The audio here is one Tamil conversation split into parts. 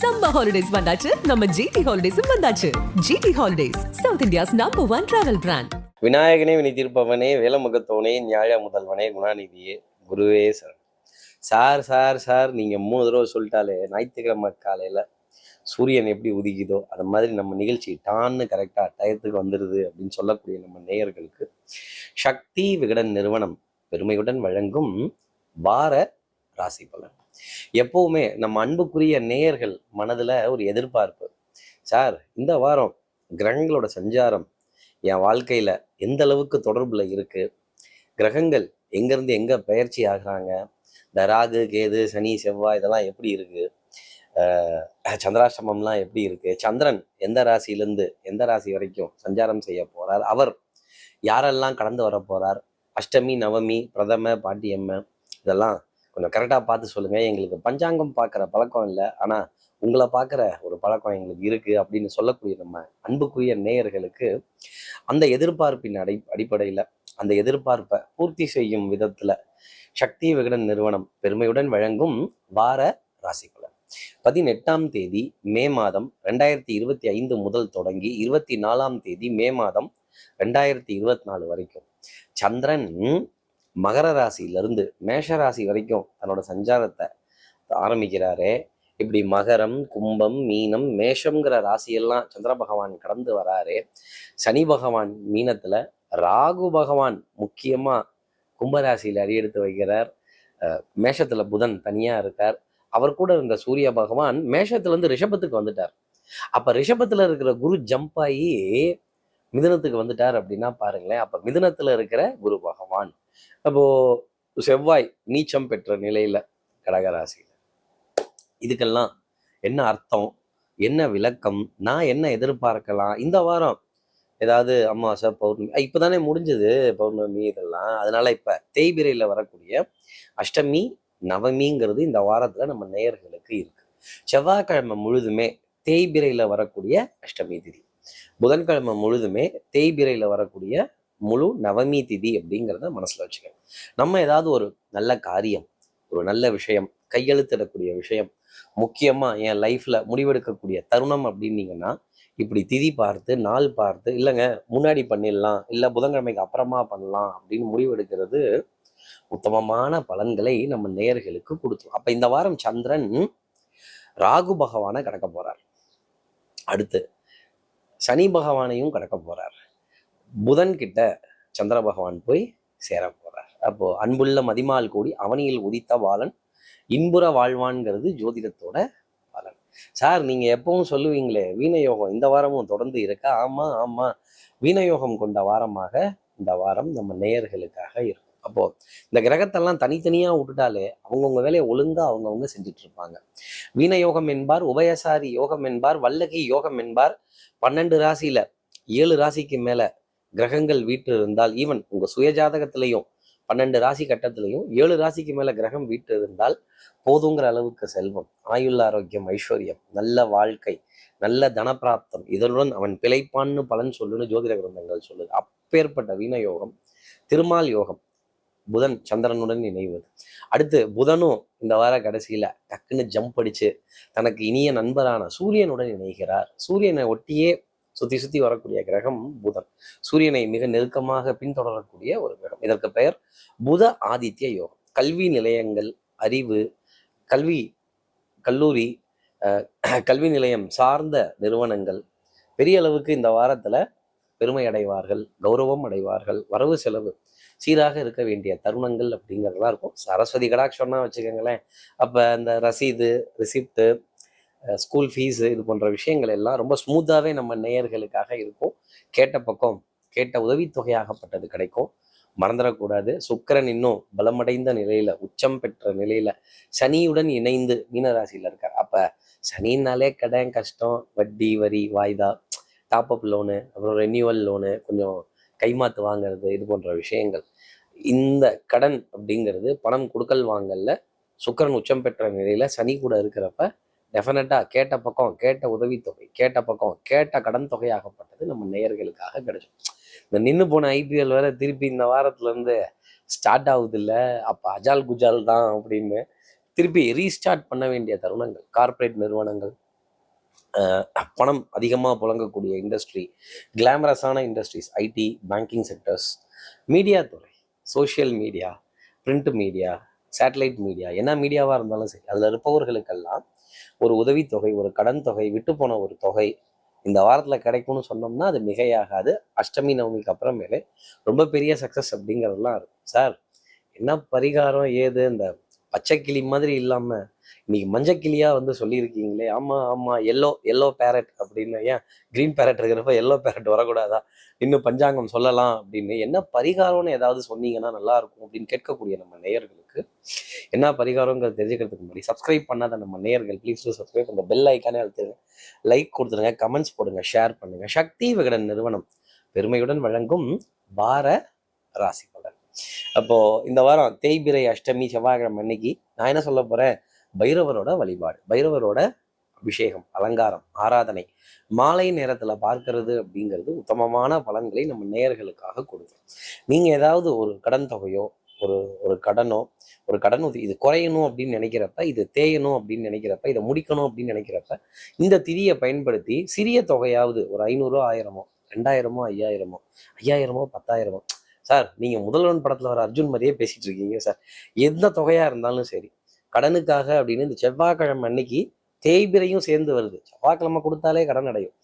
சம்மர் ஹாலிடேஸ் வந்தாச்சு. நம்ம ஜிடி ஹாலிடேஸும் வந்தாச்சு. GT holidays south India's number one travel brand விநாயகனே வினி தீர்ப்பவனே வேலமுகத்தவனே நியாய முதல்வனே குணாநிதியே குருவே சார் சார் சார் சார் நீங்கள் மூணு தடவை சொல்லிட்டாலே ஞாயிற்றுக்கிழமை காலையில் சூரியன் எப்படி உதிக்குதோ அது மாதிரி நம்ம நிகழ்ச்சி டான்னு கரெக்டாக டயத்துக்கு வந்துடுது அப்படின்னு சொல்லக்கூடிய நம்ம நேயர்களுக்கு சக்தி விகடன் நிறுவனம் பெருமையுடன் வழங்கும் வார ராசி பலன். எப்போவுமே நம்ம அன்புக்குரிய நேயர்கள் மனதில் ஒரு எதிர்பார்ப்பு. சார் இந்த வாரம் கிரகங்களோட சஞ்சாரம் என் வாழ்க்கையில் எந்த அளவுக்கு தொடர்புல இருக்கு? கிரகங்கள் எங்கேருந்து எங்கே பயிற்சி ஆகுறாங்க? இந்த ராகு கேது சனி செவ்வாய் இதெல்லாம் எப்படி இருக்கு? சந்திராஷ்டமம்லாம் எப்படி இருக்கு? சந்திரன் எந்த ராசியிலேருந்து எந்த ராசி வரைக்கும் சஞ்சாரம் செய்ய போறார்? அவர் யாரெல்லாம் கடந்து வர போறார்? அஷ்டமி நவமி பிரதம பாட்டியம்ம இதெல்லாம் கொஞ்சம் கரெக்டாக பார்த்து சொல்லுங்க. எங்களுக்கு பஞ்சாங்கம் பார்க்குற பழக்கம் இல்லை. ஆனால் உங்களை பார்க்குற ஒரு பழக்கம் எங்களுக்கு இருக்கு அப்படின்னு சொல்லக்கூடிய நம்ம அன்புக்குரிய நேயர்களுக்கு அந்த எதிர்பார்ப்பின் அடி அடிப்படையில் அந்த எதிர்பார்ப்பை பூர்த்தி செய்யும் விதத்தில் சக்தி விகடன் நிறுவனம் பெருமையுடன் வழங்கும் வார ராசி பலன். பதினெட்டாம் தேதி மே மாதம் ரெண்டாயிரத்தி இருபத்தி ஐந்து முதல் தொடங்கி இருபத்தி நாலாம் தேதி மே மாதம் ரெண்டாயிரத்தி இருபத்தி நாலு வரைக்கும். சந்திரன் மகர ராசியிலிருந்து மேஷ ராசி வரைக்கும் தன்னோட சஞ்சாரத்தை ஆரம்பிக்கிறாரு. இப்படி மகரம் கும்பம் மீனம் மேஷம்ங்கிற ராசியெல்லாம் சந்திர பகவான் கடந்து வராரு. சனி பகவான் மீனத்துல ராகு பகவான் முக்கியமா கும்பராசியில் அடியெடுத்து வைக்கிறார். மேஷத்துல புதன் தனியா இருக்கார். அவர் கூட இருந்த சூரிய பகவான் மேஷத்துல இருந்து ரிஷபத்துக்கு வந்துட்டார். அப்ப ரிஷபத்துல இருக்கிற குரு ஜம்ப் ஆகி மிதுனத்துக்கு வந்துட்டார் அப்படின்னா பாருங்களேன். அப்போ மிதுனத்துல இருக்கிற குரு பகவான். அப்போ செவ்வாய் நீச்சம் பெற்ற நிலையில் கடகராசியில். இதுக்கெல்லாம் என்ன அர்த்தம்? என்ன விளக்கம்? நான் என்ன எதிர்பார்க்கலாம்? இந்த வாரம் ஏதாவது அமாவாசை பௌர்ணமி இப்போ தானே முடிஞ்சது பௌர்ணமி இதெல்லாம். அதனால் இப்போ தேய்பிரையில் வரக்கூடிய அஷ்டமி நவமிங்கிறது இந்த வாரத்தில் நம்ம நேயர்களுக்கு இருக்குது செவ்வாய்க்கிழமை முழுதுமே தேய்பிரையில் வரக்கூடிய அஷ்டமி திதி. புதன்கிழமை முழுதுமே தேய்பிரையில் வரக்கூடிய முழு நவமி திதி அப்படிங்கிறத மனசில் வச்சுக்கணும் நம்ம ஏதாவது ஒரு நல்ல காரியம் ஒரு நல்ல விஷயம் கையெழுத்திடக்கூடிய விஷயம் முக்கியமாக என் லைஃப்ல முடிவெடுக்கக்கூடிய தருணம் அப்படின்னீங்கன்னா இப்படி திதி பார்த்து நாள் பார்த்து இல்லைங்க முன்னாடி பண்ணிடலாம் இல்லை புதன்கிழமைக்கு அப்புறமா பண்ணலாம் அப்படின்னு முடிவெடுக்கிறது உத்தமமான பலன்களை நம்ம நேயர்களுக்கு கொடுத்தோம் அப்போ இந்த வாரம் சந்திரன் ராகு பகவானை கடக்க போகிறார் அடுத்து சனி பகவானையும் கடக்க போகிறார் புதன் கிட்ட சந்திர பகவான் போய் சேர போகிறார் அப்போது அன்புள்ள மதிமால் கூடி அவனியில் உதித்த வாழன் இன்புற வாழ்வான்ங்கிறது ஜோதிடத்தோட பலன். சார் நீங்கள் எப்பவும் சொல்லுவீங்களே வீணயோகம் இந்த வாரமும் தொடர்ந்து இருக்கா? ஆமாம் ஆமாம் வீணயோகம் கொண்ட வாரமாக இந்த வாரம் நம்ம நேயர்களுக்காக இருக்கும். அப்போ இந்த கிரகத்தெல்லாம் தனித்தனியா விட்டுட்டாலே அவங்கவுங்க வேலையை ஒழுங்கா அவங்கவுங்க செஞ்சுட்டு இருப்பாங்க வீணயோகம் என்பார் உபயசாரி யோகம் என்பார் வல்லகி யோகம் என்பார். பன்னெண்டு ராசியில ஏழு ராசிக்கு மேல கிரகங்கள் வீட்டு இருந்தால் ஈவன் உங்க சுயஜாதகத்திலையும் பன்னெண்டு ராசி கட்டத்திலையும் ஏழு ராசிக்கு மேல கிரகம் வீட்டு இருந்தால் போதுங்கிற அளவுக்கு செல்வம் ஆயுள் ஆரோக்கியம் ஐஸ்வர்யம் நல்ல வாழ்க்கை நல்ல தனப்பிராப்தம் இதனுடன் அவன் பிழைப்பான்னு பலன் சொல்லுன்னு ஜோதிட கிரந்தங்கள் சொல்லுது. அப்பேற்பட்ட வீண யோகம் திருமால் யோகம் புதன் சந்திரனுடன் இணைவது. அடுத்து புதனும் இந்த வார கடைசியில டக்குன்னு ஜம்ப் அடிச்சு தனக்கு இனிய நண்பரான சூரியனுடன் இணைகிறார். சூரியனை ஒட்டியே சுத்தி சுத்தி வரக்கூடிய கிரகம் புதன். சூரியனை மிக நெருக்கமாக பின்தொடரக்கூடிய ஒரு கிரகம். இதற்கு பெயர் புத ஆதித்ய யோகம். கல்வி நிலையங்கள் அறிவு கல்வி கல்லூரி கல்வி நிலையம் சார்ந்த நிறுவனங்கள் பெரிய அளவுக்கு இந்த வாரத்துல பெருமை அடைவார்கள் கௌரவம் அடைவார்கள் வரவு செலவு சீராக இருக்க வேண்டிய தருணங்கள் அப்படிங்கிறதெல்லாம் இருக்கும். சரஸ்வதி கடாட்சம்னா வச்சுக்கோங்களேன். அப்போ இந்த ரசீது ரிசிப்ட்டு ஸ்கூல் ஃபீஸு இது போன்ற விஷயங்கள் எல்லாம் ரொம்ப ஸ்மூத்தாகவே நம்ம நேயர்களுக்காக இருக்கும். கேட்ட பக்கம் கேட்ட உதவித்தொகையாகப்பட்டது கிடைக்கும். மறந்துடக்கூடாது. சுக்கிரன் இன்னும் பலமடைந்த நிலையில உச்சம் பெற்ற நிலையில சனியுடன் இணைந்து மீனராசியில் இருக்கார். அப்ப சனின்னாலே கடன் கஷ்டம் வட்டி வரி வாய்தா டாப் அப் லோனு அப்புறம் ரெனியூவல் லோனு கொஞ்சம் கைமாத்து வாங்குறது இது போன்ற விஷயங்கள். இந்த கடன் அப்படிங்கிறது பணம் கொடுக்கல் வாங்கல்ல சுக்கிரன் உச்சம் பெற்ற நிலையில சனி கூட இருக்கிறப்ப டெஃபினட்டா கேட்ட பக்கம் கேட்ட உதவித்தொகை கேட்ட பக்கம் கேட்ட கடன் தொகையாகப்பட்டது நம்ம நேயர்களுக்காக கிடைக்கும் இந்த நின்று போன ஐபிஎல் வேற திருப்பி இந்த வாரத்துல இருந்து ஸ்டார்ட் ஆகுது இல்லை அப்ப அஜால் குஜால் தான் அப்படின்னு திருப்பி ரீஸ்டார்ட் பண்ண வேண்டிய தருணங்கள் கார்ப்பரேட் நிறுவனங்கள் பணம் அதிகமாக புழங்கக்கூடிய industry கிளாமரஸான industries IT banking sectors media துறை social media print media satellite media என்ன மீடியாவாக இருந்தாலும் சரி அதில் இருப்பவர்களுக்கெல்லாம் ஒரு உதவித்தொகை ஒரு கடன் தொகை விட்டு போன ஒரு தொகை இந்த வாரத்தில் கிடைக்கும்னு சொன்னோம்னா அது மிகையாகாது. அஷ்டமி நவமிக்கு அப்புறமேலே ரொம்ப பெரிய சக்ஸஸ் அப்படிங்கிறதெல்லாம் இருக்கும் சார் என்ன பரிகாரம் ஏது இந்த பச்சை கிளி மாதிரி இல்லாமல் இன்னைக்கு மஞ்சக்கிளியாக வந்து சொல்லியிருக்கீங்களே ஆமாம் ஆமாம் எல்லோ எல்லோ பேரட் அப்படின்னு ஏன் க்ரீன் பேரட் இருக்கிறப்ப எல்லோ பேரட் வரக்கூடாதா? இன்னும் பஞ்சாங்கம் சொல்லலாம் அப்படின்னு. என்ன பரிகாரம்னு ஏதாவது சொன்னீங்கன்னா நல்லா இருக்கும் அப்படின்னு கேட்கக்கூடிய நம்ம நேயர்களுக்கு என்ன பரிகாரங்கிறது தெரிஞ்சுக்கிறதுக்கு முன்னாடி சப்ஸ்கிரைப் பண்ணாத நம்ம நேயர்கள் ப்ளீஸ் டூ சப்ஸ்கிரைப் அந்த பெல் ஐக்கானே அழுத்துங்க. லைக் கொடுத்துருங்க கமெண்ட்ஸ் போடுங்க ஷேர் பண்ணுங்க. சக்தி விகடன் நிறுவனம் பெருமையுடன் வழங்கும் வார ராசி அப்போது அப்போ இந்த வாரம் தேய்பிரை அஷ்டமி செவ்வாய்க்கிழமை அன்னைக்கு நான் என்ன சொல்ல போறேன்? பைரவரோட வழிபாடு பைரவரோட அபிஷேகம் அலங்காரம் ஆராதனை மாலை நேரத்துல பார்க்கறது அப்படிங்கிறது உத்தமமான பலன்களை நம்ம நேயர்களுக்காக கொடுக்கும். நீங்க ஏதாவது ஒரு கடன் தொகையோ ஒரு ஒரு கடனோ ஒரு கடன் உதவி இது குறையணும் அப்படின்னு நினைக்கிறப்ப இது தேயணும் அப்படின்னு நினைக்கிறப்ப இதை முடிக்கணும் அப்படின்னு நினைக்கிறப்ப இந்த திதியை பயன்படுத்தி சிறிய தொகையாவது ஒரு ஐநூறோ ஆயிரமோ ரெண்டாயிரமோ ஐயாயிரமோ ஐயாயிரமோ பத்தாயிரமோ சார் நீங்கள் முதல்வன் படத்தில் வர அர்ஜுன் மாதிரியே பேசிகிட்டு இருக்கீங்க சார். எந்த தொகையாக இருந்தாலும் சரி கடனுக்காக அப்படின்னு இந்த செவ்வாய்க்கிழமை அன்னைக்கு தேய்பிரையும் சேர்ந்து வருது. செவ்வாய்க்கிழமை கொடுத்தாலே கடன் அடையும்.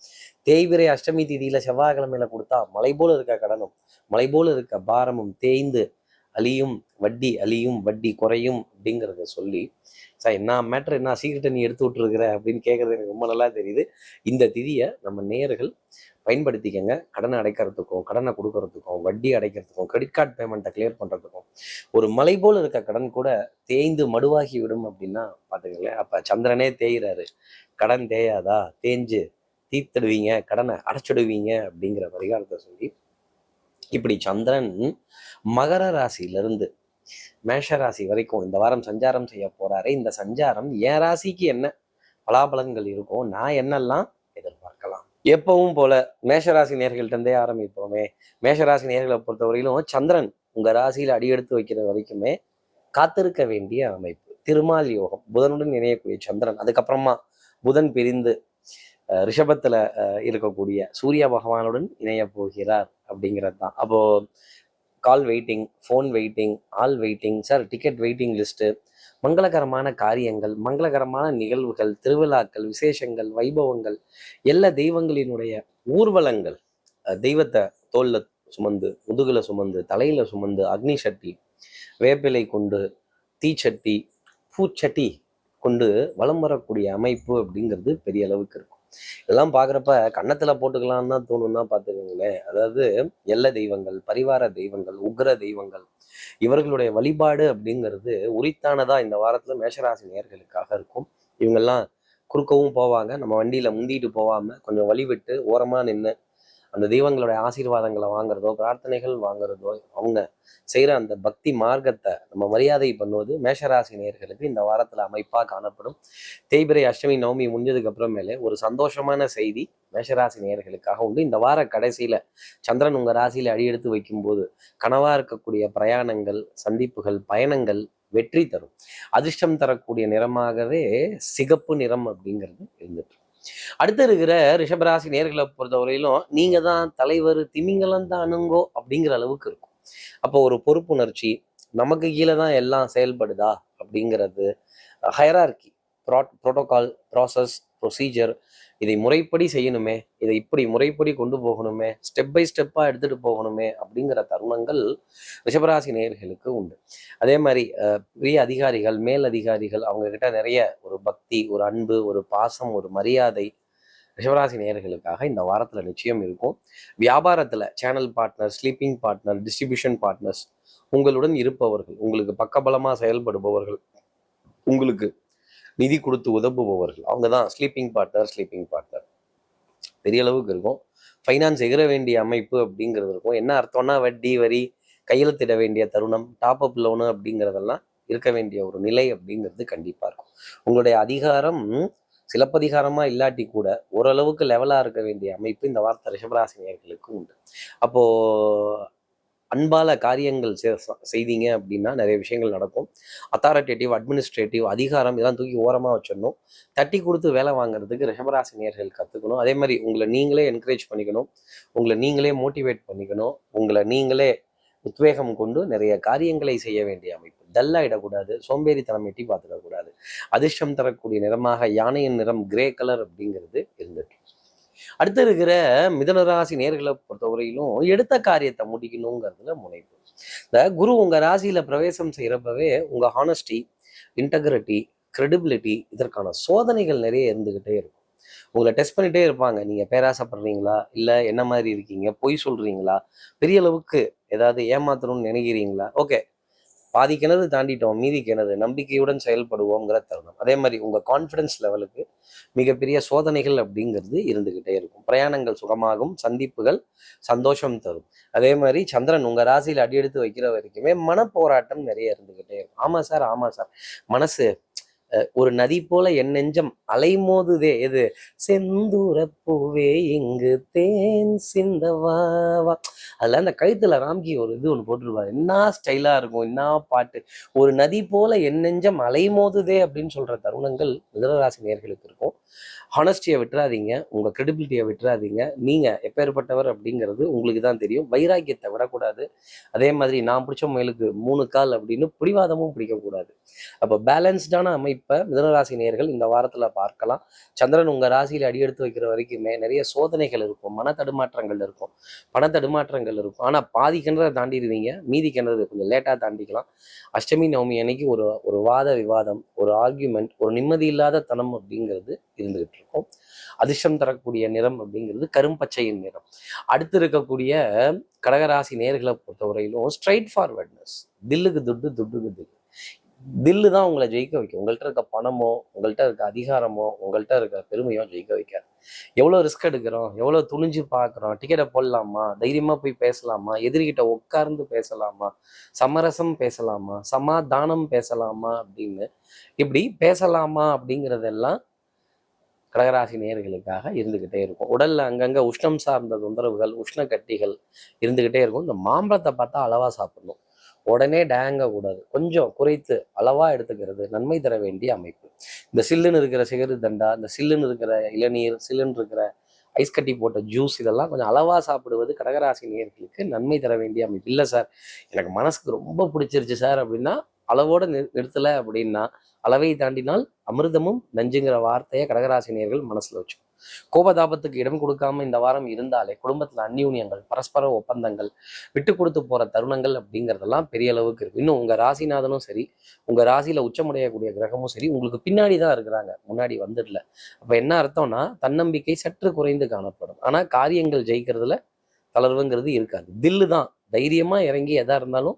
தேய்பிரை அஷ்டமி திதியில செவ்வாய்க்கிழமையில கொடுத்தா மலை போல இருக்க கடனும் மலை போல இருக்க பாரமும் தேய்ந்து அழியும் வட்டி அழியும் வட்டி குறையும் அப்படிங்கிறத சொல்லி சார் என்ன மேட்ரு என்ன சீக்கிரட்டை நீ எடுத்து விட்டுருக்குற? அப்படின்னு கேட்குறது எனக்கு ரொம்ப நல்லா தெரியுது. இந்த திதியை நம்ம நேயர்கள் பயன்படுத்திக்கங்க. கடனை அடைக்கிறதுக்கும் கடனை கொடுக்கறதுக்கும் வட்டி அடைக்கிறதுக்கும் கிரெடிட் கார்டு பேமெண்ட்டை கிளியர் பண்ணுறதுக்கும் ஒரு மலை போல் இருக்க கடன் கூட தேய்ந்து மடுவாகி விடும் அப்படின்னா பார்த்துக்கங்களேன். அப்போ சந்திரனே தேயிறாரு. கடன் தேயாதா? தேஞ்சு தீர்த்திடுவீங்க கடனை அடைச்சிடுவீங்க அப்படிங்கிற பரிகாரத்தை சொல்லி இப்படி சந்திரன் மகர ராசியிலிருந்து மேஷ ராசி வரைக்கும் இந்த வாரம் சஞ்சாரம் செய்ய போறாரு. இந்த சஞ்சாரம் என் ராசிக்கு என்ன பலாபலன்கள் இருக்கும் நான் என்னெல்லாம் எதிர்பார்க்கலாம். எப்பவும் போல மேஷராசி நேர்கள்ட்டே இருந்தே ஆரம்பிப்போமே. மேஷராசி நேர்களை பொறுத்தவரையிலும் சந்திரன் உங்க ராசியில அடியெடுத்து வைக்கிற வரைக்குமே காத்திருக்க வேண்டிய அமைப்பு. திருமால் யோகம் புதனுடன் இணையக்கூடிய சந்திரன் அதுக்கப்புறமா புதன் பிரிந்து அஹ், ரிஷபத்துல அஹ், இருக்கக்கூடிய சூரிய பகவானுடன் இணைய போகிறார். அப்படிங்கிறது தான். அப்போ call waiting phone waiting all waiting sir ticket waiting list மங்களகரமான காரியங்கள் மங்களகரமான நிகழ்வுகள் திருவிழாக்கள் விசேஷங்கள் வைபவங்கள் எல்லா தெய்வங்களினுடைய ஊர்வலங்கள் தெய்வத்தை தோல்ல சுமந்து முதுகில் சுமந்து தலையில் சுமந்து அக்னி சட்டி வேப்பிலை கொண்டு தீச்சட்டி பூச்சட்டி கொண்டு வலம் வரக்கூடிய அமைப்பு அப்படிங்கிறது பெரிய அளவுக்கு இருக்கும். இதெல்லாம் பார்க்குறப்ப கன்னத்துல போட்டுக்கலாம்னு தான் தோணும்னா பார்த்துக்கோங்களேன். அதாவது எல்ல தெய்வங்கள் பரிவார தெய்வங்கள் உக்ர தெய்வங்கள் இவர்களுடைய வழிபாடு அப்படிங்கிறது உரித்தானதா இந்த வாரத்துல மேஷராசி நேர்களுக்காக இருக்கும். இவங்கெல்லாம் குறுக்கவும் போவாங்க. நம்ம வண்டியில முந்திட்டு போகாம கொஞ்சம் வழி விட்டு ஓரமா நின்று அந்த தெய்வங்களுடைய ஆசீர்வாதங்களை வாங்குறதோ பிரார்த்தனைகள் வாங்குறதோ அவங்க செய்யற அந்த பக்தி மார்க்கத்தை நம்ம மரியாதை பண்ணுவது மேஷராசி நேர்களுக்கு இந்த வாரத்துல அமைப்பா காணப்படும். தேய்பிரை அஷ்டமி நவமி முடிஞ்சதுக்கு அப்புறமேலே ஒரு சந்தோஷமான செய்தி மேஷராசி நேர்களுக்காக உண்டு. இந்த வார கடைசியில சந்திரன் உங்க ராசியில அடியெடுத்து வைக்கும்போது கனவா இருக்கக்கூடிய பிரயாணங்கள் சந்திப்புகள் பயணங்கள் வெற்றி தரும். அதிர்ஷ்டம் தரக்கூடிய நிறமாகவே சிகப்பு நிறம் அப்படிங்கிறது இருந்துட்டு அடுத்து இருக்கிற ரிஷபராசி நேர்களை பொறுத்தவரையிலும் நீங்கள் தான் தலைவர் திமிங்கலம் தானுங்கோ அப்படிங்கிற அளவுக்கு இருக்கும். அப்போ ஒரு பொறுப்புணர்ச்சி நமக்கு கீழே தான் எல்லாம் செயல்படுதா அப்படிங்கிறது ஹயரார்கி ப்ரோட்டோகால் ப்ராசஸ் ப்ரொசீஜர் இதை முறைப்படி செய்யணுமே இதை இப்படி முறைப்படி கொண்டு போகணுமே ஸ்டெப் பை ஸ்டெப்பாக எடுத்துகிட்டு போகணுமே அப்படிங்கிற தருணங்கள் ரிஷபராசி நேயர்களுக்கு உண்டு. அதே மாதிரி பெரிய அதிகாரிகள் மேல் அதிகாரிகள் அவங்கக்கிட்ட நிறைய ஒரு பக்தி ஒரு அன்பு ஒரு பாசம் ஒரு மரியாதை ரிஷபராசி நேயர்களுக்காக இந்த வாரத்தில் நிச்சயம் இருக்கும். வியாபாரத்தில் channel partner sleeping partner distribution partners உங்களுடன் இருப்பவர்கள் உங்களுக்கு பக்கபலமாக செயல்படுபவர்கள் உங்களுக்கு நிதி கொடுத்து உதவுபவர்கள். அவங்க தான் ஸ்லீப்பிங் பார்ட்னர் ஸ்லீப்பிங் பார்ட்னர் பெரிய அளவுக்கு இருக்கும். ஃபைனான்ஸ் எகிற வேண்டிய அமைப்பு அப்படிங்கிறது இருக்கும். என்ன அர்த்தம்னா வட்டி வரி கையெழுத்திட வேண்டிய தருணம் டாப் அப் லோனு அப்படிங்கிறதெல்லாம் இருக்க வேண்டிய ஒரு நிலை அப்படிங்கிறது கண்டிப்பாக இருக்கும். உங்களுடைய அதிகாரம் சிலப்பதிகாரமாக இல்லாட்டி கூட ஓரளவுக்கு லெவலாக இருக்க வேண்டிய அமைப்பு இந்த வார்த்தை ரிஷபராசினியர்களுக்கு உண்டு. அப்போது அன்பால காரியங்கள் செய்தீங்க அப்படின்னா நிறைய விஷயங்கள் நடக்கும். அத்தாரிட்டேட்டிவ் அட்மினிஸ்ட்ரேட்டிவ் அதிகாரம் இதெல்லாம் தூக்கி ஓரமாக வச்சிடணும். தட்டி கொடுத்து வேலை வாங்குறதுக்கு ரிஷபராசினியர்கள் கற்றுக்கணும் அதே மாதிரி உங்களை நீங்களே என்கரேஜ் பண்ணிக்கணும். உங்களை நீங்களே மோட்டிவேட் பண்ணிக்கணும். உங்களை நீங்களே உத்வேகம் கொண்டு நிறைய காரியங்களை செய்ய வேண்டிய அமைப்பு. டல்லாயிடக்கூடாது. சோம்பேறித்தனம் எட்டி பார்த்துடக்கூடாது. அதிர்ஷ்டம் தரக்கூடிய நிறமாக யானையின் நிறம் கிரே கலர் அப்படிங்கிறது இருந்துட்டு அடுத்து இருக்கிற மிதனராசி நேர்களை பொறுத்தவரையிலும் எடுத்த காரியத்தை முடிக்கணுங்கிறதுல முனைப்பு. இந்த குரு உங்க ராசியில பிரவேசம் செய்யறப்பவே உங்க ஹானஸ்டி இன்டெகிரிட்டி கிரெடிபிலிட்டி இதற்கான சோதனைகள் நிறைய இருந்துகிட்டே இருக்கும். உங்களை டெஸ்ட் பண்ணிட்டே இருப்பாங்க. நீங்க பேராசைப்படுறீங்களா? இல்ல என்ன மாதிரி இருக்கீங்க? பொய் சொல்றீங்களா? பெரிய அளவுக்கு ஏதாவது ஏமாத்தணும்னு நினைக்கிறீங்களா? ஓகே பாதி கிணறு தாண்டிட்டோம் மீதி கிணறு நம்பிக்கையுடன் செயல்படுவோங்கிற தருணம். அதே மாதிரி உங்க கான்ஃபிடன்ஸ் லெவலுக்கு மிகப்பெரிய சோதனைகள் அப்படிங்கிறது இருந்துகிட்டே இருக்கும். பிரயாணங்கள் சுகமாகும் சந்திப்புகள் சந்தோஷம் தரும். அதே மாதிரி சந்திரன் உங்க ராசியில் அடியெடுத்து வைக்கிற வரைக்குமே மனப்போராட்டம் நிறைய இருந்துகிட்டே இருக்கும். ஆமா சார் ஆமா சார். மனசு அஹ், ஒரு நதி போல என் நெஞ்சம் அலைமோதுதே. எது? செந்தூர பூவே இங்கு தேன் சிந்தவா வா. அதுல அந்த கழுத்தில் ராம்கி ஒரு இது ஒன்று போட்டுருவாரு என்ன ஸ்டைலாக இருக்கும் என்ன பாட்டு? ஒரு நதி போல என் நெஞ்சம் அலைமோதுதே அப்படின்னு சொல்ற தருணங்கள் மிதனராசி நேர்களுக்கு இருக்கும். ஹானஸ்டியை விட்டுறாதீங்க உங்க கிரெடிபிலிட்டியை விட்டுறாதீங்க. நீங்க எப்பேற்பட்டவர் அப்படிங்கிறது உங்களுக்கு தான் தெரியும். வைராக்கியத்தை விடக்கூடாது. அதே மாதிரி நான் பிடிச்ச முயலுக்கு மூணு கால் அப்படின்னு பிடிவாதமும் பிடிக்கக்கூடாது. அப்போ பேலன்ஸ்டான அமைப்பை மிதனராசி நேர்கள் இந்த வாரத்துல பார்க்கலாம். சந்திரன் உங்க ராசியில அடியெடுத்து வைக்கிற வரைக்குமே நிறைய சோதனைகள் இருக்கும் மன தடுமாற்றங்கள் இருக்கும். பண மாற்றங்கள் இருக்கும். ஆனா பாதி கிணறு தாண்டிடுவீங்க மீதி கிணறு கொஞ்சம் லேட்டா தாண்டிக்கலாம். அஷ்டமி நவமி அன்னைக்கு ஒரு ஒரு வாத விவாதம் ஒரு ஆர்கியூமெண்ட் ஒரு நிம்மதி இல்லாத தனம் அப்படிங்கிறது இருந்துகிட்டு இருக்கும். அதிர்ஷ்டம் தரக்கூடிய நிறம் அப்படிங்கிறது கரும்பச்சையின் நிறம். அடுத்து இருக்கக்கூடிய கடகராசி நேர்களை பொறுத்தவரையிலும் ஸ்ட்ரைட் ஃபார்வர்ட்னஸ் தில்லுக்கு துட்டு துட்டுக்கு தில்லு. தில்லு தான் உங்களை ஜெயிக்க வைக்கும். உங்கள்கிட்ட இருக்க பணமோ உங்கள்கிட்ட இருக்க அதிகாரமோ உங்கள்கிட்ட இருக்க பெருமையோ ஜெயிக்க வைக்காது. எவ்வளோ ரிஸ்க் எடுக்கிறோம்? எவ்வளோ துணிஞ்சு பார்க்குறோம்? டிக்கெட்டை போடலாமா? தைரியமாக போய் பேசலாமா? எதிர்கிட்ட உட்கார்ந்து பேசலாமா? சமரசம் பேசலாமா? சமாதானம் பேசலாமா? அப்படின்னு இப்படி பேசலாமா அப்படிங்கிறதெல்லாம் கடகராசி நேர்களுக்காக இருந்துகிட்டே இருக்கும். உடல்ல அங்கங்கே உஷ்ணம் சார்ந்த தொந்தரவுகள் உஷ்ண கட்டிகள் இருந்துக்கிட்டே இருக்கும். இந்த மாம்பழத்தை பார்த்தா அளவாக சாப்பிடணும். உடனே டேங்க கூடாது கொஞ்சம் குறைத்து அளவாக எடுத்துக்கிறது நன்மை தர வேண்டிய அமைப்பு. இந்த சில்லுன்னு இருக்கிற சிகரு தண்டா இந்த சில்லுன்னு இருக்கிற இளநீர் சில்லுன்னு இருக்கிற ஐஸ் கட்டி போட்ட ஜூஸ் இதெல்லாம் கொஞ்சம் அளவாக சாப்பிடுவது கடகராசி நேர்களுக்கு நன்மை தர வேண்டிய அமைப்பு. இல்லை சார் எனக்கு மனசுக்கு ரொம்ப பிடிச்சிருச்சு சார் அப்படின்னா அளவோடு நிறு- நிறுத்தலை அப்படின்னா அளவை தாண்டினால் அமிர்தமும் நஞ்சுங்கிற வார்த்தையை கடகராசினியர்கள் மனசில் வச்சுக்கணும். கோபதாபத்துக்கு இடம் கொடுக்காம இந்த வாரம் இருந்தாலே குடும்பத்துல அந்யூன்யங்கள் பரஸ்பர ஒப்பந்தங்கள் விட்டு கொடுத்து போற தருணங்கள் அப்படிங்கிறதெல்லாம் பெரிய அளவுக்கு இருக்கு. இன்னும் உங்க ராசிநாதனும் சரி உங்க ராசியில உச்சமடையக்கூடிய கிரகமும் சரி உங்களுக்கு பின்னாடி தான் இருக்கிறாங்க. முன்னாடி வந்துடல. அப்ப என்ன அர்த்தம்னா தன்னம்பிக்கை சற்று குறைந்து காணப்படும். ஆனா காரியங்கள் ஜெயிக்கிறதுல தளர்வுங்கிறது இருக்காது. தில்லு தான் தைரியமா இறங்கி எதா இருந்தாலும்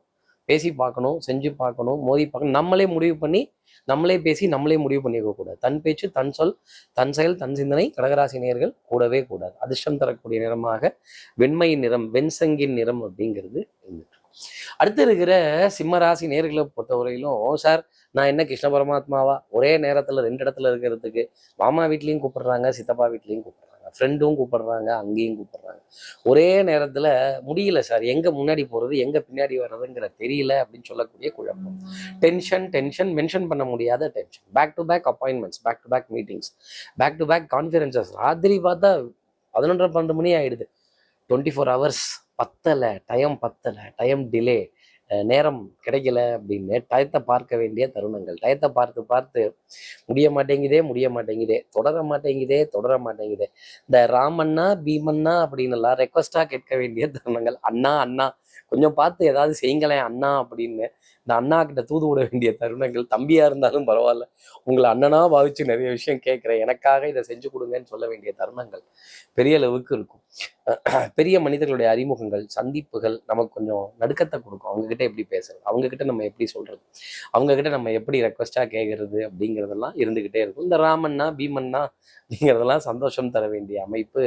பேசி பார்க்கணும் செஞ்சு பார்க்கணும் மோதி பார்க்கணும். நம்மளே முடிவு பண்ணி நம்மளே பேசி நம்மளே முடிவு பண்ணிக்க கூடாது. தன் பேச்சு தன் சொல் தன் செயல் தன் சிந்தனை கடகராசி நேர்கள் கூடவே கூடாது. அதிர்ஷ்டம் தரக்கூடிய நிறமாக வெண்மையின் நிறம் வெண்சங்கின் நிறம் அப்படிங்கிறது இருந்துட்டு அடுத்து இருக்கிற சிம்மராசி நேர்களை பொறுத்தவரையிலும் சார் நான் என்ன கிருஷ்ண பரமாத்மாவா? ஒரே நேரத்துல ரெண்டு இடத்துல இருக்கிறதுக்கு மாமா வீட்லயும் கூப்பிடுறாங்க சித்தப்பா வீட்லயும் கூப்பிடுறாங்க. ஃப்ரெண்டும் கூப்பிடுறாங்க அங்கேயும் கூப்பிடுறாங்க. ஒரே நேரத்தில் முடியல சார் எங்கே முன்னாடி போகிறது எங்கே பின்னாடி வர்றதுங்கிற தெரியல அப்படின்னு சொல்லக்கூடிய குழப்பம். டென்ஷன் டென்ஷன் மென்ஷன் பண்ண முடியாத tension back to back appointments back to back meetings back to back conferences ராத்திரி பார்த்தா பதினொன்றரை பன்னெண்டு மணி ஆகிடுது டுவெண்ட்டி ஃபோர் ஹவர்ஸ் பத்தலை டைம் பத்தலை டைம் டிலே நேரம் கிடைக்கல அப்படின்னு டயத்தை பார்க்க வேண்டிய தருணங்கள். டயத்தை பார்த்து பார்த்து முடிய மாட்டேங்குதே முடிய மாட்டேங்குதே தொடர மாட்டேங்குதே தொடர மாட்டேங்குதே. இந்த ராமண்ணா பீமண்ணா அப்படின்னு எல்லாம் ரெக்வஸ்டாக கேட்க வேண்டிய தருணங்கள். அண்ணா அண்ணா கொஞ்சம் பார்த்து ஏதாவது செய்யுங்களேன் அண்ணா அப்படின்னு இந்த அண்ணா கிட்ட தூது விட வேண்டிய தருணங்கள் தம்பியா இருந்தாலும் பரவாயில்ல. உங்களை அண்ணனா பாவிச்சு நிறைய விஷயம் கேட்கிறேன். எனக்காக இதை செஞ்சு கொடுங்கன்னு சொல்ல வேண்டிய தருணங்கள் பெரிய அளவுக்கு இருக்கும். பெரிய மனிதர்களுடைய அறிமுகங்கள் சந்திப்புகள் நமக்கு கொஞ்சம் நடுக்கத்தை கொடுக்கும். அவங்க கிட்ட எப்படி பேசுறது? அவங்க கிட்ட நம்ம எப்படி சொல்றது? அவங்க கிட்ட நம்ம எப்படி ரெக்வஸ்டா கேட்கறது அப்படிங்கிறதெல்லாம் இருந்துகிட்டே இருக்கும். இந்த ராமன்னா பீமன்னா அப்படிங்கிறதெல்லாம் சந்தோஷம் தர வேண்டிய அமைப்பு.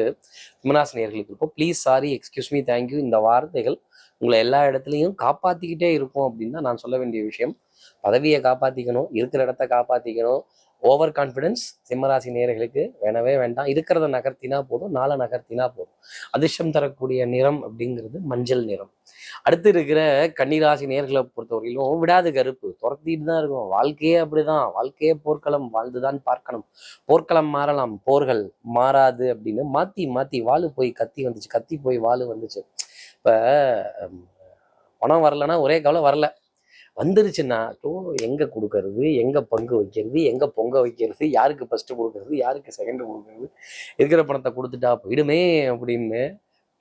சிம்மராசினியர்களுக்கு இருக்கும். Please sorry excuse me thank you இந்த வார்த்தைகள் உங்களை எல்லா இடத்துலையும் காப்பாத்திக்கிட்டே இருக்கும் அப்படின்னு தான் நான் சொல்ல வேண்டிய விஷயம். பதவியை காப்பாத்திக்கணும் இருக்கிற இடத்த காப்பாத்திக்கணும். ஓவர் கான்ஃபிடென்ஸ் சிம்மராசி நேர்களுக்கு வேணவே வேண்டாம். இருக்கிறத நகர்த்தினா போதும் நாளை நகர்த்தினா போதும். அதிர்ஷ்டம் தரக்கூடிய நிறம் அப்படிங்கிறது மஞ்சள் நிறம். அடுத்து இருக்கிற கன்னிராசி நேர்களை பொறுத்தவரையிலும் விடாது கருப்பு. துரத்திட்டு தான் இருக்கும் வாழ்க்கையே அப்படிதான். வாழ்க்கையே போர்க்களம். வாழ்ந்துதான் பார்க்கணும். போர்க்களம் மாறலாம். போர்கள் மாறாது அப்படின்னு மாத்தி மாத்தி வாழு போய் கத்தி வந்துச்சு. கத்தி போய் வாழு வந்துச்சு. இப்ப பணம் வரலன்னா ஒரே கவலை வரல. வந்துருச்சுன்னா ஓ எங்க கொடுக்கறது எங்க பங்கு வைக்கிறது எங்க பொங்க வைக்கிறது யாருக்கு ஃபர்ஸ்ட் கொடுக்கறது யாருக்கு செகண்ட் கொடுக்கறது இருக்கிற பணத்தை கொடுத்துட்டா போயிடுமே அப்படின்னு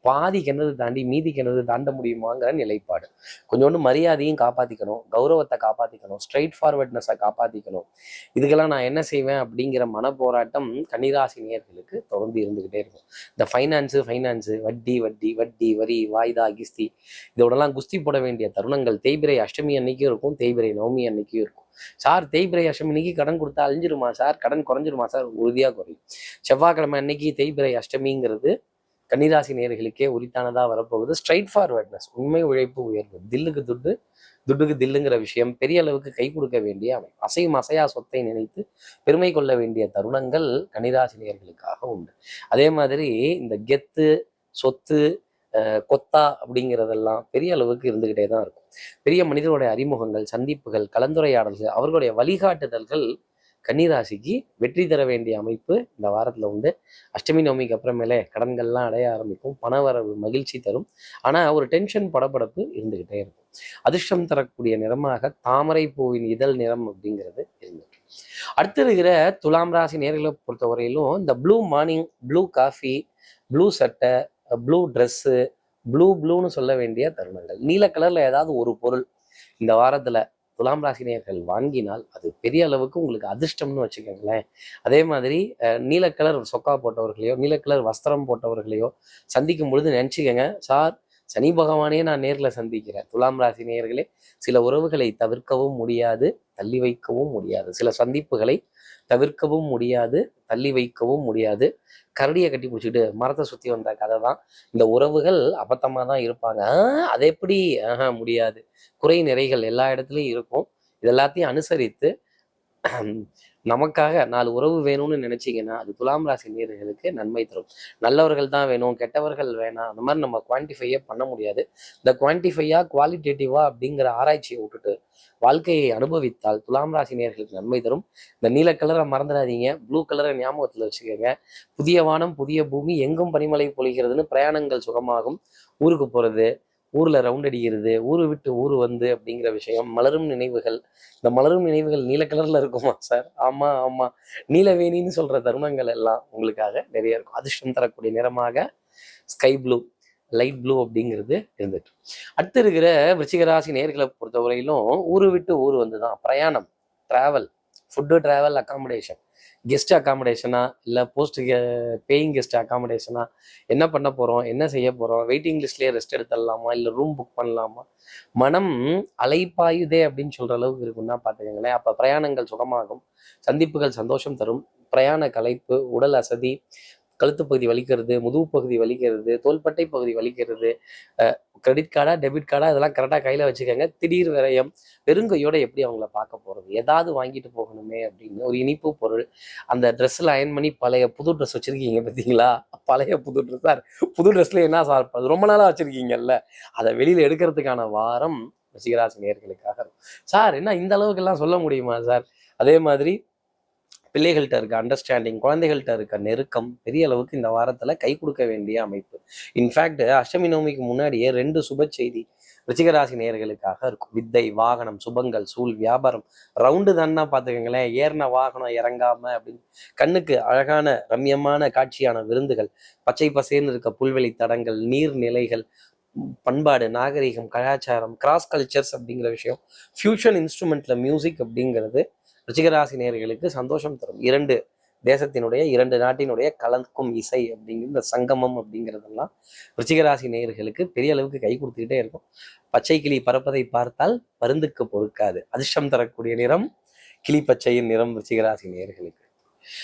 பாதி கிணறு தாண்டி மீதி கிணறு தாண்ட முடியுமாங்கிற நிலைப்பாடு. கொஞ்சோண்டு மரியாதையும் காப்பாத்திக்கணும் கௌரவத்தை காப்பாற்றிக்கணும் ஸ்ட்ரைட் ஃபார்வர்ட்னஸை காப்பாத்திக்கணும். இதுக்கெல்லாம் நான் என்ன செய்வேன் அப்படிங்கிற மன போராட்டம் கன்னிராசி நேர்களுக்கு தொடர்ந்து இருந்துகிட்டே இருக்கும். இந்த ஃபைனான்ஸு ஃபைனான்ஸு வட்டி வட்டி வட்டி வரி வாய்தா கிஸ்தி இதோடலாம் குஸ்தி போட வேண்டிய தருணங்கள். தேய்பிரை அஷ்டமி அன்னைக்கும் இருக்கும் தேய்பிரை நவமி அன்னைக்கும் இருக்கும். சார் தேய்பிரை அஷ்டமி அன்னைக்கு கடன் கொடுத்தா அழிஞ்சிருமா சார்? கடன் குறைஞ்சிருமா சார்? உறுதியாக குறையும். செவ்வாய்க்கிழமை அன்னைக்கு தேய்பிரை அஷ்டமிங்கிறது கன்னிராசி நேர்களுக்கே உரித்தானதாக வரப்போகுது. ஸ்ட்ரைட் ஃபார்வர்ட்னஸ் உண்மை உழைப்பு உயர்வு. தில்லுக்கு துட்டு துட்டுக்கு தில்லுங்கிற விஷயம் பெரிய அளவுக்கு கை கொடுக்க வேண்டிய அமை அசையும் அசையா சொத்தை நினைத்து பெருமை கொள்ள வேண்டிய தருணங்கள் கன்னிராசி நேர்களுக்காக உண்டு. அதே மாதிரி இந்த கெத்து சொத்து கொத்தா அப்படிங்கிறதெல்லாம் பெரிய அளவுக்கு இருந்துக்கிட்டே தான் இருக்கும். பெரிய மனிதர்களுடைய அறிமுகங்கள் சந்திப்புகள் கலந்துரையாடல்கள் அவர்களுடைய வழிகாட்டுதல்கள் கன்னிராசிக்கு வெற்றி தர வேண்டிய அமைப்பு இந்த வாரத்தில் உண்டு. அஷ்டமி நவமிக்கு அப்புறமேலே கடன்கள்லாம் அடைய ஆரம்பிக்கும். பணவரவு மகிழ்ச்சி தரும். ஆனால் ஒரு டென்ஷன் படபடப்பு இருந்துகிட்டே இருக்கும். அதிர்ஷ்டம் தரக்கூடிய நிறமாக தாமரை பூவின் இதழ் நிறம் அப்படிங்கிறது இருந்துட்டு அடுத்து இருக்கிற துலாம் ராசி நேர்களை பொறுத்தவரையிலும் இந்த blue morning blue coffee blue சட்டை ப்ளூ ட்ரெஸ்ஸு ப்ளூ ப்ளூன்னு சொல்ல வேண்டிய தருணங்கள். நீல கலர்ல ஏதாவது ஒரு பொருள் இந்த வாரத்துல துலாம் ராசினியர்கள் வாங்கினால் அது பெரிய அளவுக்கு உங்களுக்கு அதிர்ஷ்டம்னு வச்சுக்கோங்களேன். அதே மாதிரி நீலக்கலர் நீல கலர் சொக்கா போட்டவர்களையோ நீல கலர் வஸ்திரம் போட்டவர்களையோ சந்திக்கும் பொழுது நினச்சிக்கோங்க சார் சனி பகவானே நான் நேரில் சந்திக்கிறேன். துலாம் ராசி நேயர்களே சில உறவுகளை தவிர்க்கவும் முடியாது தள்ளி வைக்கவும் முடியாது. சில சந்திப்புகளை தவிர்க்கவும் முடியாது தள்ளி வைக்கவும் முடியாது. கரடியை கட்டி பிடிச்சிட்டு மரத்தை சுற்றி வந்த கதை தான். இந்த உறவுகள் அபத்தமாக தான் இருப்பாங்க. அது எப்படி? ஆஹா முடியாது. குறை நிறைகள் எல்லா இடத்துலையும் இருக்கும். இது எல்லாத்தையும் அனுசரித்து நமக்காக நாலு உறவு வேணும்னு நினைச்சிங்கன்னா அது துலாம் ராசி நேர்களுக்கு நன்மை தரும். நல்லவர்கள் தான் வேணும் கெட்டவர்கள் வேணாம். அந்த மாதிரி நம்ம குவான்டிஃபையே பண்ண முடியாது. இந்த குவான்டிஃபையா குவாலிட்டேட்டிவா அப்படிங்கிற ஆராய்ச்சியை விட்டுட்டு வாழ்க்கையை அனுபவித்தால் துலாம் ராசி நேர்களுக்கு நன்மை தரும். இந்த நீல கலரை மறந்துடாதீங்க. ப்ளூ கலரை ஞாபகத்தில் வச்சுக்கோங்க. புதிய வானம் புதிய பூமி எங்கும் பனிமலை பொழிகிறதுன்னு பிரயாணங்கள் சுகமாகும். ஊருக்கு போகிறது ஊரில் ரவுண்ட் அடிக்கிறது ஊரு விட்டு ஊர் வந்து அப்படிங்கிற விஷயம் மலரும் நினைவுகள். இந்த மலரும் நினைவுகள் நீல கலரில் இருக்குமா சார் ஆமாம் ஆமாம் நீலவேணின்னு சொல்கிற தருணங்கள் எல்லாம் உங்களுக்காக நிறைய இருக்கும். அதிர்ஷ்டம் தரக்கூடிய நிறமாக ஸ்கை ப்ளூ லைட் ப்ளூ அப்படிங்கிறது இருந்துட்டு. அடுத்து இருக்கிற விருச்சிகராசி நேர்களை பொறுத்தவரையிலும் ஊரு விட்டு ஊர் வந்து தான் பிரயாணம் travel food travel accommodation guest அக்காமடேஷனா இல்லை போஸ்ட் பேயிங் கெஸ்ட் அக்காமடேஷனா என்ன பண்ண போகிறோம் என்ன செய்ய போகிறோம் வெயிட்டிங் லிஸ்ட்லேயே ரெஸ்ட் எடுத்துடலாமா இல்லை ரூம் புக் பண்ணலாமா? மனம் அலைப்பாயுதே அப்படின்னு சொல்கிற அளவுக்கு இருக்குன்னா பார்த்துக்கங்களேன். அப்போ பிரயாணங்கள் சுகமாகும் சந்திப்புகள் சந்தோஷம் தரும் பிரயாண கலைப்பு உடல் அசதி கழுத்து பகுதி வலிக்கிறது முதுகு பகுதி வலிக்கிறது தோள்பட்டை பகுதி வலிக்கிறது கிரெடிட் கார்டா டெபிட் கார்டா இதெல்லாம் கரெக்டாக கையில் வச்சுக்கோங்க. திடீர் விரயம் வெறுங்கையோட எப்படி அவங்கள பார்க்க போகிறது ஏதாவது வாங்கிட்டு போகணுமே அப்படின்னு ஒரு இனிப்பு பொருள். அந்த ட்ரெஸ்ஸில் அயன் பண்ணி பழைய புது ட்ரெஸ் வச்சுருக்கீங்க பார்த்தீங்களா பழைய புது ட்ரெஸ் சார் புது ட்ரெஸ்ல என்ன சார் அது ரொம்ப நாளாக வச்சுருக்கீங்கல்ல? அதை வெளியில் எடுக்கிறதுக்கான வாரம் ரசிகராசி நேர்களுக்காக இருக்கும். சார் என்ன இந்த அளவுக்கெல்லாம் சொல்ல முடியுமா சார்? அதே மாதிரி பிள்ளைகள்கிட்ட இருக்க அண்டர்ஸ்டாண்டிங் குழந்தைகள்கிட்ட இருக்க நெருக்கம் பெரிய அளவுக்கு இந்த வாரத்தில் கை கொடுக்க வேண்டிய அமைப்பு. இன்ஃபேக்ட் அஷ்டமி நோமிக்கு முன்னாடியே ரெண்டு சுப செய்தி ரிச்சிகராசி நேர்களுக்காக இருக்கும். வித்தை வாகனம் சுபங்கள் சூழ் வியாபாரம். ரவுண்டு தான்னா பார்த்துக்கங்களேன் ஏறின வாகனம் இறங்காம அப்படின்னு கண்ணுக்கு அழகான ரம்யமான காட்சியான விருந்துகள். பச்சை பசேன்னு இருக்க புல்வெளி தடங்கள் நீர்நிலைகள் பண்பாடு நாகரிகம் கலாச்சாரம் கிராஸ் கல்ச்சர்ஸ் அப்படிங்கிற விஷயம். ஃபியூஷன் இன்ஸ்ட்ருமெண்ட்ல மியூசிக் அப்படிங்கிறது ரிச்சிகராசி நேர்களுக்கு சந்தோஷம் தரும். இரண்டு தேசத்தினுடைய இரண்டு நாட்டினுடைய கலக்கும் இசை அப்படிங்கிற இந்த சங்கமம் அப்படிங்கிறதெல்லாம் ரிச்சிகராசி நேயர்களுக்கு பெரிய அளவுக்கு கை கொடுத்துக்கிட்டே இருக்கும். பச்சை கிளி பறப்பதை பார்த்தால் பருந்துக்கு பொறுக்காது. அதிர்ஷ்டம் தரக்கூடிய நிறம் கிளி பச்சையின் நிறம் ரிச்சிகராசி நேயர்களுக்கு.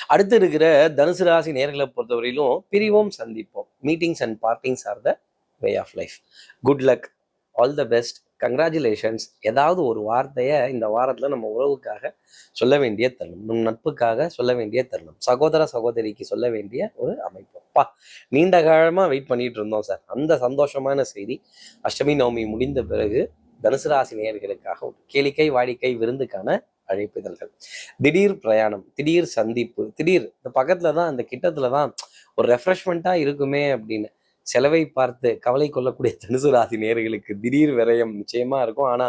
அடுத்து இருக்கிற தனுசு ராசி நேர்களை பொறுத்தவரையிலும் பிரிவோம் சந்திப்போம். Meetings and partings are the way of life good luck all the best congratulations ஏதாவது ஒரு வார்த்தையை இந்த வாரத்தில் நம்ம உறவுக்காக சொல்ல வேண்டிய தருணம் நம் நட்புக்காக சொல்ல வேண்டிய தருணம் சகோதர சகோதரிக்கு சொல்ல வேண்டிய ஒரு அமைப்பு. பா நீண்ட காலமாக வெயிட் பண்ணிட்டு இருந்தோம் சார் அந்த சந்தோஷமான செய்தி அஷ்டமி நவமி முடிந்த பிறகு தனுசு ராசி நேயர்களுக்காக ஒரு கேளிக்கை வாடிக்கை விருந்துக்கான அழைப்புதல்கள் திடீர் பிரயாணம் திடீர் சந்திப்பு திடீர் இந்த பக்கத்துல தான் இந்த கிட்டத்துல தான் ஒரு ரெஃப்ரெஷ்மெண்ட்டாக இருக்குமே அப்படின்னு செலவை பார்த்து கவலை கொள்ளக்கூடிய தனுசு ராசி நேர்களுக்கு திடீர் விரயம் நிச்சயமா இருக்கும். ஆனா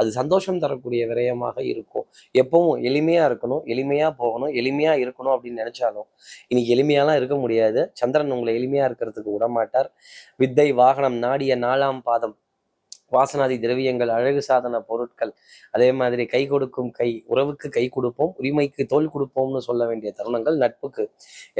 அது சந்தோஷம் தரக்கூடிய விரயமாக இருக்கும். எப்பவும் எளிமையா இருக்கணும் எளிமையா போகணும் எளிமையா இருக்கணும் அப்படின்னு நினைச்சாலும் இன்னைக்கு எளிமையாலாம் இருக்க முடியாது. சந்திரன் உங்களை எளிமையா இருக்கிறதுக்கு விடமாட்டார். வித்தை வாகனம் நாடிய நாலாம் பாதம் வாசனாதி திரவியங்கள் அழகு சாதன பொருட்கள் அதே மாதிரி கை கொடுக்கும் கை உறவுக்கு கை கொடுப்போம் உரிமைக்கு தோல் கொடுப்போம்னு சொல்ல வேண்டிய தருணங்கள் நட்புக்கு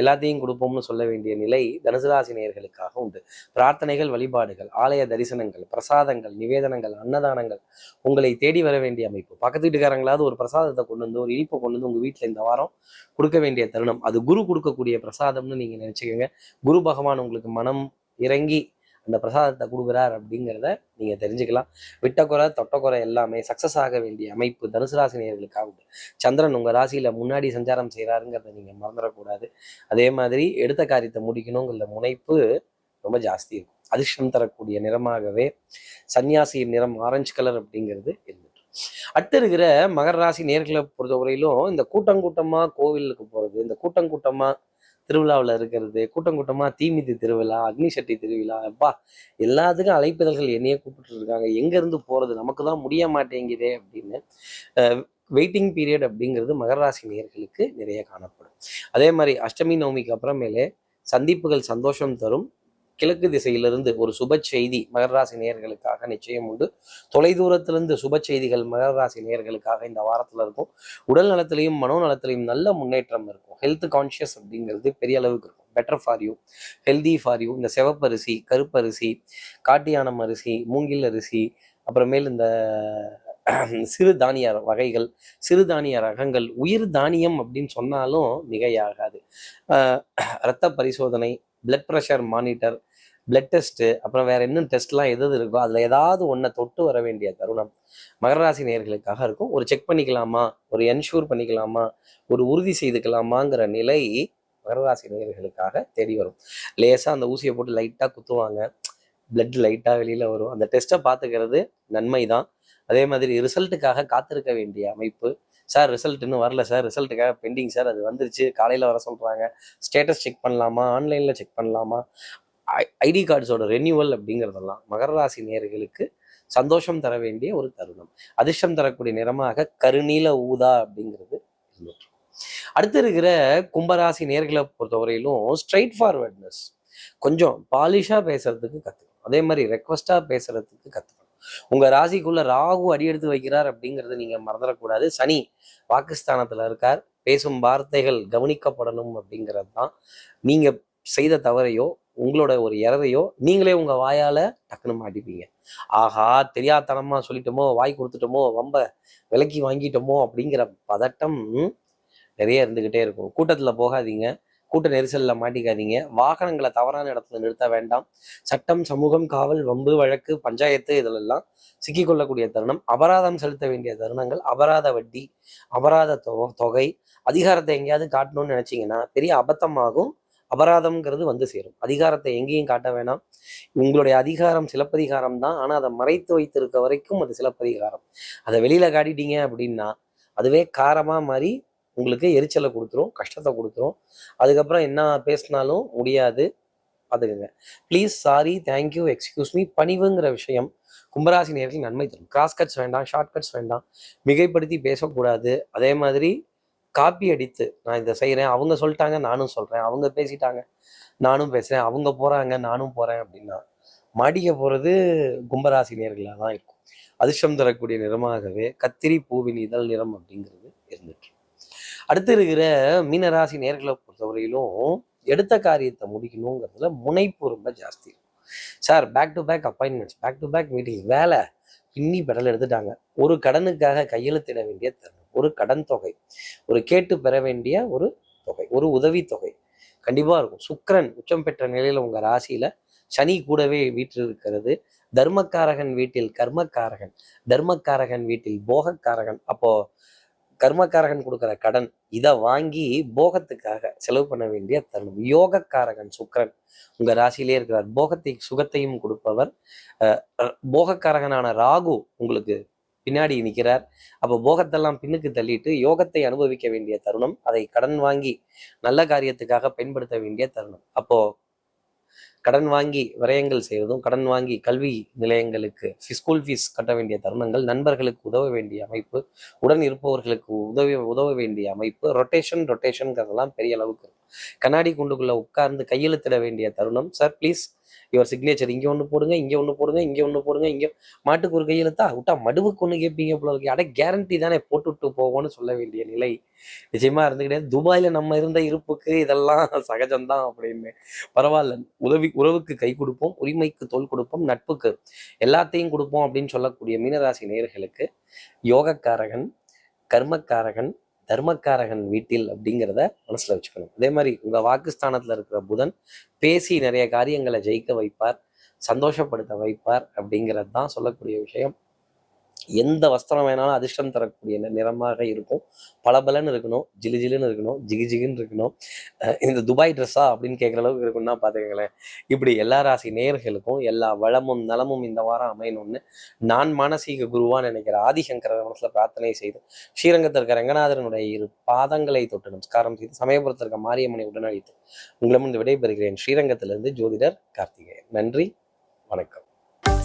எல்லாத்தையும் கொடுப்போம்னு சொல்ல வேண்டிய நிலை தனுசு ராசி நேயர்களுக்காக உண்டு. பிரார்த்தனைகள் வழிபாடுகள் ஆலய தரிசனங்கள் பிரசாதங்கள் நிவேதனங்கள் அன்னதானங்கள் உங்களை தேடி வர வேண்டிய அமைப்பு. பக்கத்து வீட்டுக்காரங்களாவது ஒரு பிரசாதத்தை கொண்டு வந்து ஒரு இனிப்பை கொண்டு வந்து உங்க வீட்டில் இந்த வாரம் கொடுக்க வேண்டிய தருணம். அது குரு கொடுக்கக்கூடிய பிரசாதம்னு நீங்க நினைச்சுக்கோங்க. குரு பகவான் உங்களுக்கு மனம் இறங்கி அந்த பிரசாதத்தை கொடுக்குறார் அப்படிங்கிறத நீங்க தெரிஞ்சுக்கலாம். விட்டக்குறை தொட்டக்குறை எல்லாமே சக்சஸ் ஆக வேண்டிய அமைப்பு தனுசு ராசி நேர்களுக்காக உண்டு சந்திரன் உங்க ராசியில முன்னாடி சஞ்சாரம் செய்கிறாருங்கிறத நீங்க மறந்துடக்கூடாது. அதே மாதிரி எடுத்த காரியத்தை முடிக்கணுங்கிற முனைப்பு ரொம்ப ஜாஸ்தி இருக்கும். அதிர்ஷ்டம் தரக்கூடிய நிறமாகவே சன்னியாசியின் நிறம் ஆரஞ்சு கலர் அப்படிங்கிறது இருந்துட்டு. அடுத்து இருக்கிற மகர ராசி நேர்களை பொறுத்தவரையிலும் இந்த கூட்டங்கூட்டமா கோவிலுக்கு போறது இந்த கூட்டங்கூட்டமா திருவிழாவில் இருக்கிறது கூட்டம் கூட்டமா தீமிதி திருவிழா அக்னி சட்டி திருவிழா அப்பா எல்லாத்துக்கும் அழைப்பிதழ்கள் என்னையே கூப்பிட்டு இருக்காங்க. எங்க இருந்து போறது? நமக்கு தான் முடிய மாட்டேங்குதே அப்படின்னு வெயிட்டிங் பீரியட் அப்படிங்கிறது மகர ராசி நிறைய காணப்படும். அதே மாதிரி அஷ்டமி நவமிக்கு அப்புறமேலே சந்திப்புகள் சந்தோஷம் தரும். கிழக்கு திசையிலிருந்து ஒரு சுப செய்தி மகர ராசி நேயர்களுக்காக நிச்சயம் உண்டு. தொலைதூரத்திலிருந்து சுப செய்திகள் மகர ராசி நேயர்களுக்காக இந்த வாரத்தில் இருக்கும். உடல் நலத்திலையும் மனோநலத்திலையும் நல்ல முன்னேற்றம் இருக்கும். ஹெல்த் கான்ஷியஸ் அப்படிங்கிறது பெரிய அளவுக்கு இருக்கும். Better for you healthy for you இந்த சிவப்பரிசி கருப்பரிசி காட்டியானம் அரிசி மூங்கில் அரிசி அப்புறமேல் இந்த சிறு தானிய வகைகள் சிறு தானிய ரகங்கள் உயிர் தானியம் அப்படின்னு சொன்னாலும் மிகையாகாது. இரத்த பரிசோதனை blood pressure monitor blood test அப்புறம் வேற என்ன டெஸ்ட்லாம் எது எது இருக்கோ அதில் ஏதாவது ஒன்றை தொட்டு வர வேண்டிய தருணம் மகர ராசி நேயர்களுக்காக இருக்கும். ஒரு செக் பண்ணிக்கலாமா? ஒரு என்ஷூர் பண்ணிக்கலாமா? ஒரு உறுதி செய்துக்கலாமாங்கிற நிலை மகர ராசி நேயர்களுக்காக தேடி வரும். லேசாக அந்த ஊசியை போட்டு லைட்டாக குத்துவாங்க. பிளட் லைட்டாக வெளியில் வரும். அந்த டெஸ்ட்டை பார்த்துக்கிறது நன்மை தான் அதே மாதிரி ரிசல்ட்டுக்காக காத்திருக்க வேண்டிய அமைப்பு சார் ரிசல்ட் இன்னும் வரல சார். ரிசல்ட்டுக்காக bending sir. அது வந்துருச்சு. காலையில் வர சொல்கிறாங்க ஸ்டேட்டஸ் செக் பண்ணலாமா? ஆன்லைனில் செக் பண்ணலாமா? ஐடி கார்ட்ஸோட ரெனியூவல் அப்படிங்கிறதெல்லாம் மகர ராசி நேர்களுக்கு சந்தோஷம் தர வேண்டிய ஒரு தருணம். அதிர்ஷ்டம் தரக்கூடிய நிறமாக கருநீல ஊதா அப்படிங்கிறது இருந்துட்டு அடுத்து இருக்கிற கும்பராசி நேர்களை பொறுத்தவரையிலும் ஸ்ட்ரைட் ஃபார்வர்ட்னஸ் கொஞ்சம் பாலிஷாக பேசுறதுக்கு கற்றுக்கணும் அதே மாதிரி ரெக்வஸ்டாக பேசுறதுக்கு கற்றுக்கணும் உங்கள் ராசிக்குள்ளே ராகு அடியெடுத்து வைக்கிறார் அப்படிங்கிறத நீங்கள் மறந்துடக்கூடாது. சனி பாகிஸ்தானத்தில் இருக்கார். பேசும் வார்த்தைகள் கவனிக்கப்படணும் அப்படிங்கிறது தான் நீங்கள் செய்த தவறையோ உங்களோட ஒரு இறதையோ நீங்களே உங்கள் வாயால் டக்குன்னு மாட்டிப்பீங்க. ஆஹா தெரியாதனமா சொல்லிட்டோமோ வாய் கொடுத்துட்டோமோ ரொம்ப விலக்கி வாங்கிட்டோமோ அப்படிங்கிற பதட்டம் நிறைய இருந்துக்கிட்டே இருக்கும். கூட்டத்தில் போகாதீங்க. கூட்ட நெரிசலில் மாட்டிக்காதீங்க. வாகனங்களை தவறான இடத்துல நிறுத்த வேண்டாம். சட்டம் சமூகம் காவல் வம்பு வழக்கு பஞ்சாயத்து இதிலெல்லாம் சிக்கிக்கொள்ளக்கூடிய தருணம். அபராதம் செலுத்த வேண்டிய தருணங்கள். அபராத வட்டி அபராத தொகை அதிகாரத்தை எங்கேயாவது காட்டணும்னு நினச்சிங்கன்னா பெரிய அபத்தமாகும். அபராதம்ங்கிறது வந்து சேரும். அதிகாரத்தை எங்கேயும் காட்ட வேணாம். உங்களுடைய அதிகாரம் சிலப்பதிகாரம் தான். ஆனால் அதை மறைத்து வைத்திருக்க வரைக்கும் அது சிலப்பதிகாரம். அதை வெளியில் காட்டிட்டீங்க அப்படின்னா அதுவே காரமாக மாறி உங்களுக்கு எரிச்சலை கொடுத்துரும் கஷ்டத்தை கொடுத்துரும். அதுக்கப்புறம் என்ன பேசினாலும் முடியாது. பார்த்துக்கோங்க. Please sorry thank you excuse me பணிவுங்கிற விஷயம் கும்பராசி நேரத்தில் நன்மை தரும். கிராஸ் கட்ஸ் வேண்டாம் ஷார்ட் கட்ஸ் வேண்டாம். மிகைப்படுத்தி பேசக்கூடாது. அதே மாதிரி காப்பி அடித்து நான் இதை செய்கிறேன் அவங்க சொல்லிட்டாங்க நானும் சொல்கிறேன் அவங்க பேசிட்டாங்க நானும் பேசுகிறேன் அவங்க போகிறாங்க நானும் போகிறேன் அப்படின்னா மாடிக்க போகிறது கும்பராசி நேர்களாக தான் இருக்கும். அதிர்ஷ்டம் தரக்கூடிய நிறமாகவே கத்திரி பூவின் இதழ் நிறம் அப்படிங்கிறது இருந்துட்டு அடுத்து இருக்கிற மீனராசி நேர்களை பொறுத்தவரையிலும் எடுத்த காரியத்தை முடிக்கணுங்கிறதுல முனைப்பு ரொம்ப ஜாஸ்தி sir back to back appointments back to back meeting வேலை. பின்னி பெடல் எடுத்துட்டாங்க. ஒரு கடனுக்காக கையெழுத்திட வேண்டிய தருணம் ஒரு கடன் தொகை ஒரு கேட்டு பெற வேண்டிய ஒரு தொகை ஒரு உதவி தொகை கண்டிப்பாக இருக்கும். சுக்கரன் உச்சம் பெற்ற நிலையில் உங்கள் ராசியில் சனி கூடவே வீற்றிருக்கிறது. தர்மக்காரகன் வீட்டில் கர்மக்காரகன் தர்மக்காரகன் வீட்டில் போகக்காரகன். அப்போது கர்மக்காரகன் கொடுக்குற கடன் இதை வாங்கி போகத்துக்காக செலவு பண்ண வேண்டிய தருணம் யோகக்காரகன் சுக்கிரன். உங்க ராசியிலே இருக்கிறார். போகத்தை சுகத்தையும் கொடுப்பவர். போகக்காரகனான ராகு உங்களுக்கு பின்னாடி நிற்கிறார். அப்போ போகத்தெல்லாம் பின்னுக்கு தள்ளிட்டு யோகத்தை அனுபவிக்க வேண்டிய தருணம் அதை கடன் வாங்கி நல்ல காரியத்துக்காக பயன்படுத்த வேண்டிய தருணம். அப்போ கடன் வாங்கி விரயங்கள் செய்வதும் கடன் வாங்கி கல்வி நிலையங்களுக்கு ஸ்கூல் ஃபீஸ் கட்ட வேண்டிய தருணங்கள் நண்பர்களுக்கு உதவ வேண்டிய அமைப்பு உடன் இருப்பவர்களுக்கு உதவி உதவ வேண்டிய அமைப்பு ரொட்டேஷன் ரொட்டேஷன்ங்கிறதெல்லாம் பெரிய அளவுக்கு கண்ணாடி குண்டுக்குள்ளே உட்கார்ந்து கையெழுத்திட வேண்டிய தருணம். சார் ப்ளீஸ் யுவர் சிக்னேச்சர் இங்கே ஒன்று போடுங்க இங்கே ஒன்று போடுங்க இங்கே ஒன்று போடுங்க இங்கே மாட்டுக்கு ஒரு கையெழுத்தா விட்டா மடுவுக்கு ஒன்று கேட்பீங்க போல இருக்கு. அட கேரண்டி தானே போட்டுவிட்டு போவோம்னு சொல்ல வேண்டிய நிலை. நிச்சயமா இருந்துக்கிட்டே துபாயில் நம்ம இருந்த இருப்புக்கு இதெல்லாம் சகஜம்தான் அப்படின்னு. பரவாயில்ல. உதவி உறவுக்கு கை கொடுப்போம் உரிமைக்கு தோல் கொடுப்போம் நட்புக்கு எல்லாத்தையும் கொடுப்போம் அப்படின்னு சொல்லக்கூடிய மீனராசி நேர்களுக்கு யோகக்காரகன் கர்மக்காரகன் தர்மக்காரகன் வீட்டில் அப்படிங்கிறத மனசில் வச்சுக்கணும். அதே மாதிரி உங்கள் வாக்குஸ்தானத்தில் இருக்கிற புதன் பேசி நிறைய காரியங்களை ஜெயிக்க வைப்பார் சந்தோஷப்படுத்த வைப்பார் அப்படிங்கிறது தான் சொல்லக்கூடிய விஷயம். எந்த வஸ்திரம் வேணாலும் அதிர்ஷ்டம் தரக்கூடிய நிறமாக இருக்கும். பளபலன்னு இருக்கணும் ஜிலு ஜிலுன்னு இருக்கணும் ஜிகுஜிகுன்னு இருக்கணும். இந்த துபாய் ட்ரெஸ்ஸா அப்படின்னு கேட்குற அளவுக்கு இருக்கும்னா பார்த்துக்கங்களேன் இப்படி எல்லா ராசி நேர்களுக்கும் எல்லா வளமும் நலமும் இந்த வாரம் அமையணும்னு நான் மானசீக குருவான்னு நினைக்கிற ஆதிசங்கர மனசில் பிரார்த்தனை செய்து ஸ்ரீரங்கத்தில் இருக்க ரங்கநாதரனுடைய இரு பாதங்களை தொட்டு நமஸ்காரம் செய்து சமயபுரத்தில் இருக்க மாரியம்மனை உடனடித்து உங்களிடம் விடைபெறுகிறேன். ஸ்ரீரங்கத்திலிருந்து ஜோதிடர் கார்த்திகேயன். நன்றி வணக்கம்.